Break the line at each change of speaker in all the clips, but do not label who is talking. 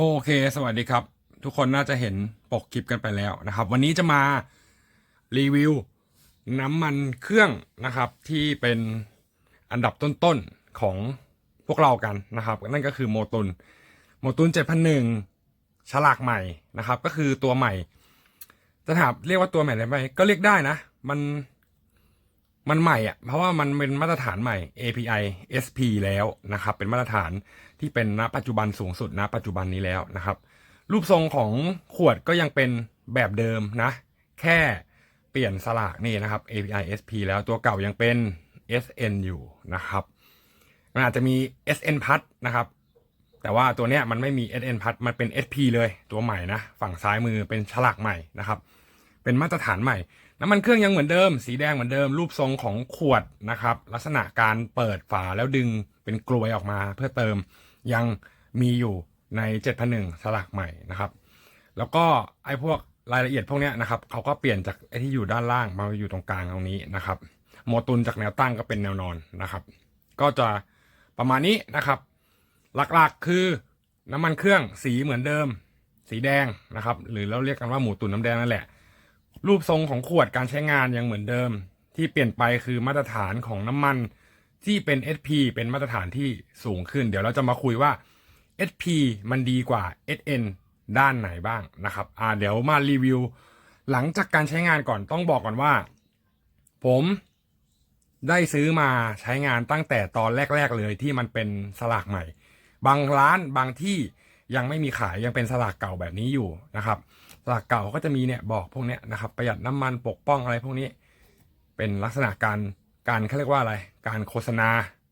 โอเค สวัสดีครับ ทุกคนน่าจะเห็นปกคลิปกันไปแล้วนะครับ วันนี้จะมารีวิวน้ำมันเครื่องนะครับที่เป็นอันดับต้นๆของพวกเรากันนะครับ นั่นก็คือโมตุนโมตุน7,001ฉลากใหม่นะครับ ก็คือตัวใหม่จะถามเรียกว่าตัวใหม่ได้ไหมก็เรียกได้นะ มัน มันใหม่อะเพราะว่ามันเป็นมาตรฐานใหม่ API SP แล้วนะครับ เป็นมาตรฐานที่เป็นณปัจจุบันสูงสุดณปัจจุบันนี้แล้วนะครับ รูปทรงของขวดก็ยังเป็นแบบเดิมนะ แค่เปลี่ยนสลากนี่นะครับ API SP แล้วตัวเก่ายังเป็น SN อยู่นะครับมันอาจจะมี SN พัดนะครับ แต่ว่าตัวเนี้ยมันไม่มี SN พัดมันเป็น SP เลยตัวใหม่นะ ฝั่งซ้ายมือเป็นฉลากใหม่นะครับ เป็นมาตรฐานใหม่ น้ำมันเครื่องยังเหมือนเดิม สีแดงเหมือนเดิม รูปทรงของขวดนะครับ ลักษณะการเปิดฝาแล้วดึงเป็นกลวยออกมาเพื่อเติมยังมีอยู่ใน 7,001 สลากใหม่นะครับ แล้วก็ไอ้พวกรายละเอียดพวกนี้นะครับเขาก็เปลี่ยนจากไอ้ที่อยู่ด้านล่างมาอยู่ตรงกลางตรงนี้นะครับโมตุนจากแนวตั้งก็เป็นแนวนอนนะครับ ก็จะประมาณนี้นะครับ หลักๆคือน้ำมันเครื่องสีเหมือนเดิม สีแดงนะครับ หรือเราเรียกกันว่าหมูตุ๋นน้ำแดงนั่นแหละ รูปทรงของขวดการใช้งานยังเหมือนเดิม ที่เปลี่ยนไปคือมาตรฐานของน้ำมันที่เป็น SP เป็นมาตรฐานที่สูงขึ้น เดี๋ยวเราจะมาคุยว่า SP มันดีกว่า SN ด้านไหนบ้างนะครับ อ่าเดี๋ยวมารีวิว หลังจากการใช้งานก่อนต้องบอกก่อนว่า ผมได้ซื้อมาใช้งานตั้งแต่ตอนแรก ๆ เลยที่มันเป็นสลากใหม่ บางร้านบางที่ ยังไม่มีขายยังเป็นสลากเก่าแบบนี้อยู่นะครับสลากเก่าก็จะมีเนี่ยบอกพวกเนี้ยนะครับประหยัดน้ำมันปกป้องอะไรพวกนี้ เป็นลักษณะการการเขาเรียกว่าอะไร การโฆษณา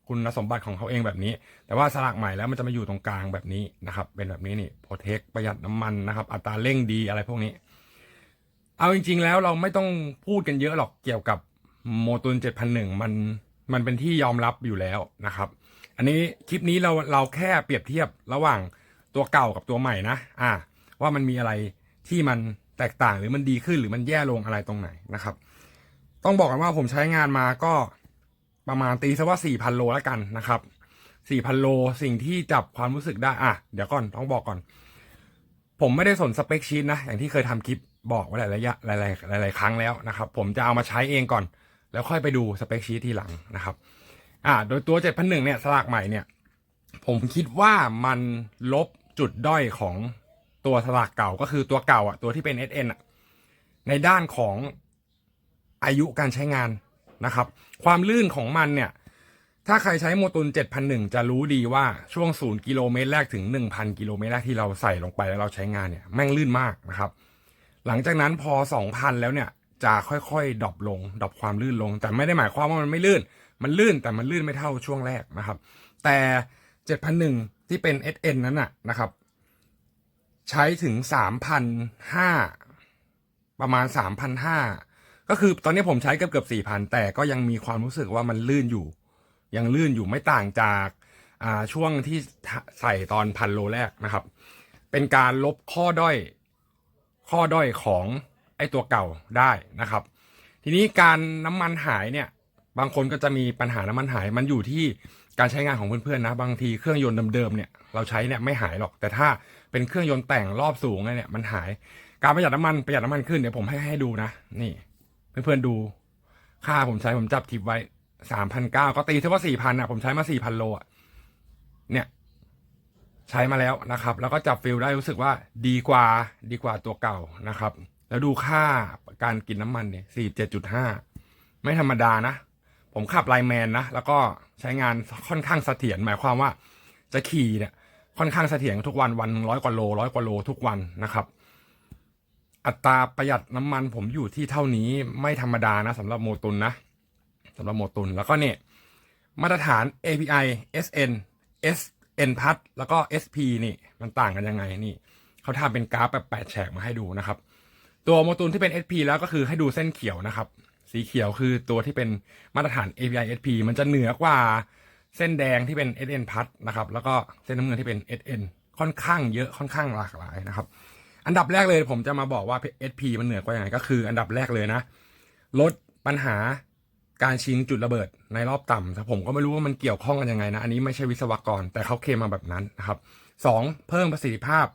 คุณสมบัติของเขาเองแบบนี้ แต่ว่าสลากใหม่แล้วมันจะมาอยู่ตรงกลางแบบนี้นะครับ เป็นแบบนี้นี่โปรเทคประหยัดน้ำมันนะครับ อัตราเร่งดีอะไรพวกนี้ เอาจริง ๆ แล้วเราไม่ต้องพูดกันเยอะหรอกเกี่ยวกับโมตุน7,001มันมันเป็นที่ยอมรับอยู่แล้วนะครับ อันนี้คลิปนี้เราเราแค่เปรียบเทียบระหว่าง ตัวเก่ากับตัวใหม่นะ อ่า ว่ามันมีอะไรที่มันแตกต่างหรือมันดีขึ้นหรือมันแย่ลงอะไรตรงไหนนะครับ ต้องบอกกันว่าผมใช้งานมาก็ประมาณตีซะว่า4,000โลแล้วกันนะครับ4,000โลสิ่งที่จับความรู้สึกได้ อะ เดี๋ยวก่อนต้องบอกก่อน ผมไม่ได้สนสเปคชีตนะ อย่างที่เคยทำคลิปบอกไว้หลายระยะหลายหลายหลาย ๆ ครั้งแล้วนะครับ ผมจะเอามาใช้เองก่อน แล้วค่อยไปดูสเปคชีตทีหลังนะครับ อ่า โดยตัว7,001เนี่ยสลากใหม่เนี่ย ผมคิดว่ามันลบ จุดด้อยของตัวสลากเก่าก็คือตัวเก่าอะตัวที่เป็น SN อะในด้านของอายุการใช้งานนะครับ ความลื่นของมันเนี่ย ถ้าใครใช้โมตุน7,001 จะรู้ดีว่าช่วง 0 กิโลเมตรแรกถึง 1,000 กิโลเมตรแรกที่เราใส่ลงไปแล้วเราใช้งานเนี่ยแม่งลื่นมากนะครับ หลังจากนั้นพอ 2,000 แล้วเนี่ยจะค่อยๆดรอปลงดรอปความลื่นลง แต่ไม่ได้หมายความว่ามันไม่ลื่น มันลื่นแต่มันลื่นไม่เท่าช่วงแรกนะครับ แต่ 7,001 ที่เป็น SN นั้นน่ะนะครับ ใช้ถึง3,500ประมาณ3,500ก็คือตอนนี้ผมใช้เกือบเกือบ4,000แต่ก็ยังมีความรู้สึกว่ามันลื่นอยู่ ยังลื่นอยู่ไม่ต่างจากาช่วงที่ใส่ตอนพันโลแรกนะครับ เป็นการลบข้อด้อย ข้อด้อยของไอตัวเก่าได้นะครับ ทีนี้การน้ำมันหายเนี่ย บางคนก็จะมีปัญหาน้ำมันหายมันอยู่ที่ การใช้งานของเพื่อนๆนะ บางทีเครื่องยนต์เดิมๆเนี่ยเราใช้เนี่ยไม่หายหรอก แต่ถ้าเป็นเครื่องยนต์แต่งรอบสูงเนี่ยมันหาย การประหยัดน้ำมันประหยัดน้ำมันขึ้นเดี๋ยวผมให้ให้ดูนะ นี่ เพื่อนๆดู ค่าผมใช้ผมจับทิปไว้สามพันเก้าก็ตีเท่าว่าสี่พันอะผมใช้มาสี่พันโลอะเนี่ยใช้มาแล้วนะครับ แล้วก็จับฟิลได้รู้สึกว่าดีกว่าดีกว่าตัวเก่านะครับ แล้วดูค่าการกินน้ำมันเนี่ยสี่เจ็ดจุดห้าไม่ธรรมดานะ ผมขับไลแมนนะแล้วก็ใช้งานค่อนข้างเสถียรหมายความว่าจะขี่เนี่ยค่อนข้างเสถียรทุกวันวันร้อยกว่าโลร้อยกว่าโลทุกวันนะครับ อัตราประหยัดน้ำมันผมอยู่ที่เท่านี้ไม่ธรรมดานะสำหรับโมตุนนะสำหรับโมตุนแล้วก็เนี่ยมาตรฐาน API SN SN พัดแล้วก็ SP นี่มันต่างกันยังไงนี่เขาทำเป็นกราฟแบบแปดแฉกมาให้ดูนะครับ ตัวโมตุนที่เป็น SP แล้วก็คือให้ดูเส้นเขียวนะครับ สีเขียวคือตัวที่เป็นมาตรฐาน API SP มันจะเหนือกว่าเส้นแดงที่เป็น SN พัดนะครับ แล้วก็เส้นน้ำเงินที่เป็น SN ค่อนข้างเยอะค่อนข้างหลากหลายนะครับ อันดับแรกเลยผมจะมาบอกว่า SP มันเหนือกว่าอย่างไรก็คือ อันดับแรกเลยนะ ลดปัญหาการชิงจุดระเบิดในรอบต่ำแต่ผมก็ไม่รู้ว่ามันเกี่ยวข้องกันยังไงนะ อันนี้ไม่ใช่วิศวกร แต่เขาเคลมมาแบบนั้นนะครับสองเพิ่มประสิทธิภาพ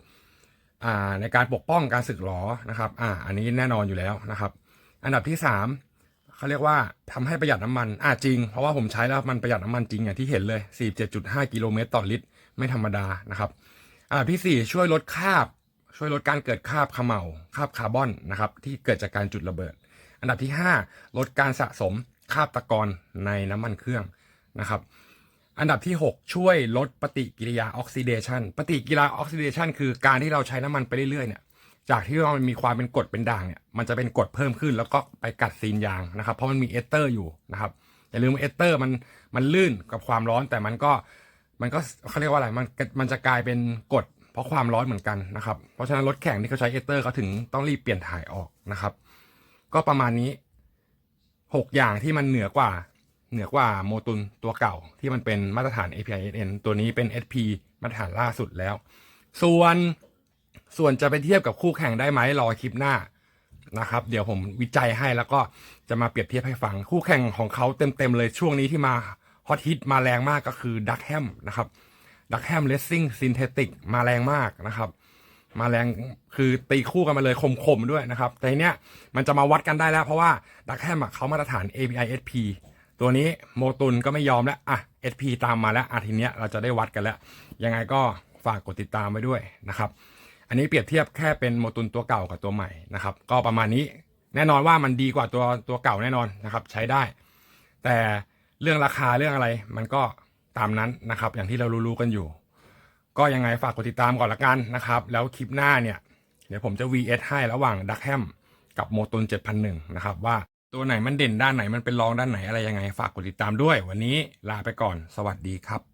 าในการปกป้องการสึกหรอนะครับ อ่า อันนี้แน่นอนอยู่แล้วนะครับ อันดับที่สาม เขาเรียกว่าทำให้ประหยัดน้ำมันอ่าจริง เพราะว่าผมใช้แล้วมันประหยัดน้ำมันจริงอย่างที่เห็นเลย 47.5 กิโลเมตรต่อลิตร ไม่ธรรมดานะครับอันดับที่สี่ช่วยลดคาบ ช่วยลดการเกิดคาบขม่าคาบคาร์บอนนะครับที่เกิดจากการจุดระเบิด อันดับที่ห้าลดการสะสมคาบตะกอนในน้ำมันเครื่องนะครับอันดับที่ 6 ช่วยลดปฏิกิริยาออกซิเดชันปฏิกิริยาออกซิเดชันคือการที่เราใช้น้ำมันไปเรื่อยๆเนี่ย จากที่มันมีความเป็นกรดเป็นด่างเนี่ยมันจะเป็นกรดเพิ่มขึ้น แล้วก็ไปกัดซีนยางนะครับ เพราะมันมีเอสเตอร์อยู่นะครับอย่าลืมว่าเอสเตอร์มันมันลื่นกับความร้อนแต่มันก็มันก็เขาเรียกว่าอะไรมันมันจะกลายเป็นกรดเพราะความร้อนเหมือนกันนะครับ เพราะฉะนั้นรถแข่งที่เขาใช้เอสเตอร์เขาถึงต้องรีบเปลี่ยนถ่ายออกนะครับ ก็ประมาณนี้หกอย่างที่มันเหนือกว่า เหนือกว่าโมตุนตัวเก่าที่มันเป็นมาตรฐาน API SN ตัวนี้เป็น SP มาตรฐานล่าสุดแล้ว ส่วน ส่วนจะไปเทียบกับคู่แข่งได้ไหมรอคลิปหน้านะครับ เดี๋ยวผมวิจัยให้แล้วก็จะมาเปรียบเทียบให้ฟัง คู่แข่งของเขาเต็มๆเลยช่วงนี้ที่มาฮอตฮิตมาแรงมากก็คือดักแฮมนะครับดักแฮมเลสซิ่งซินเทติกมาแรงมากนะครับ มาแรงคือตีคู่กันมาเลยคมๆด้วยนะครับ แต่เนี้ยมันจะมาวัดกันได้แล้ว เพราะว่าดักแฮมเขามาตรฐาน API SP ตัวนี้โมตุนก็ไม่ยอมแล้วอะ SP ตามมาแล้วอะทีเนี้ยเราจะได้วัดกันแล้ว ยังไงก็ฝากกดติดตามไว้ด้วยนะครับ อันนี้เปรียบเทียบแค่เป็นโมตุนตัวเก่ากับตัวใหม่นะครับ ก็ประมาณนี้แน่นอนว่ามันดีกว่าตัวตัวเก่าแน่นอนนะครับ ใช้ได้ แต่เรื่องราคาเรื่องอะไรมันก็ตามนั้นนะครับ อย่างที่เรารู้ๆกันอยู่ ก็ยังไงฝากกดติดตามก่อนละกันนะครับ แล้วคลิปหน้าเนี่ย เดี๋ยวผมจะ VS ให้ระหว่างดักแฮมกับโมตุน7001 นะครับ ว่าตัวไหนมันเด่นด้านไหนมันเป็นรองด้านไหนอะไรยังไง ฝากกดติดตามด้วย วันนี้ลาไปก่อน สวัสดีครับ